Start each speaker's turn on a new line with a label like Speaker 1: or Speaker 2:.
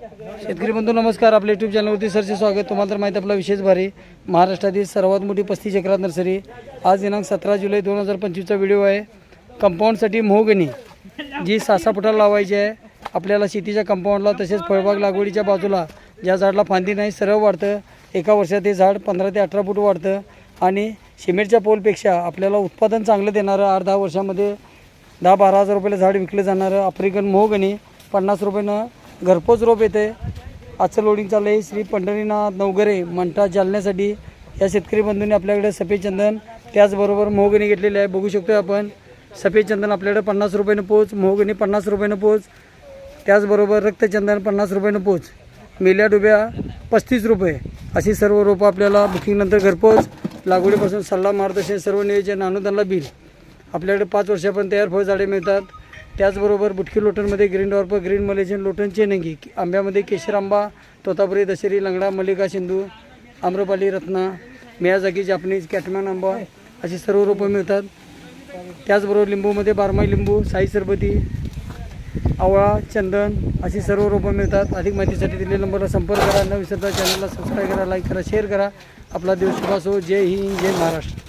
Speaker 1: शेतकरी बंधू नमस्कार. आपल्या यूट्यूब चॅनलवरती सरचे स्वागत. तुम्हाला तर माहिती आपला विशेष भारी. महाराष्ट्रातील सर्वात मोठी पस्तीस एकरात नर्सरी. आज दिनांक सतरा जुलै दोन हजार पंचवीसचा व्हिडिओ आहे. कंपाऊंडसाठी मोहगणी जी सासापुटाला लावायची आहे. आपल्याला शेतीच्या कंपाऊंडला तसेच फळबाग लागवडीच्या बाजूला ज्या झाडाला फांदी नाही सरळ वाढतं. एका वर्षात हे झाड पंधरा ते अठरा फूट वाढतं. आणि सिमेंटच्या पोलपेक्षा आपल्याला उत्पादन चांगलं देणारं आठ दहा वर्षामध्ये दहा बारा हजार रुपयाला झाड विकलं जाणारं आफ्रिकन मोहगणी पन्नास रुपयानं घरपोच रोप येते. आजचं लोडिंग चाललं आहे. श्री पंढरीनाथ नवगरे मंठा जालण्यासाठी या शेतकरी बंधूंनी आपल्याकडे सफेद चंदन त्याचबरोबर मोहगणी घेतलेली आहे. बघू शकतो आपण. सफेद चंदन आपल्याकडे पन्नास रुपयानं पोच मोहगणी पन्नास रुपयानं पोच त्याचबरोबर रक्तचंदन पन्नास रुपयानं पोच. मेल्या डुब्या पस्तीस रुपये. अशी सर्व रोपं आपल्याला बुकिंगनंतर घरपोच. लागवडीपासून सल्ला मार्गदर्शन सर्व नियोजन अनुदानला बिल. आपल्याकडे पाच वर्षापर्यंत तयार फळझाडे मिळतात. त्याचबरोबर बुटकी लोटनमध्ये ग्रीन डॉर्प ग्रीन मलेशियन लोटन चेनंगी आंब्यामध्ये केशर आंबा तोतापुरी दशेरी लंगडा मल्लिका सिंधू आम्रपाली रत्ना मियाजागी जापनीज कॅटमॅन आंबा अशी सर्व रोपं मिळतात. त्याचबरोबर लिंबूमध्ये बारमाही लिंबू साई सरबती आवळा चंदन अशी सर्व रोपं मिळतात. अधिक माहितीसाठी दिलेल्या नंबरला संपर्क करा. न विसरता चॅनलला सबस्क्राईब करा लाईक करा शेअर करा. आपला दिवस शुभ जय हिंद जय महाराष्ट्र.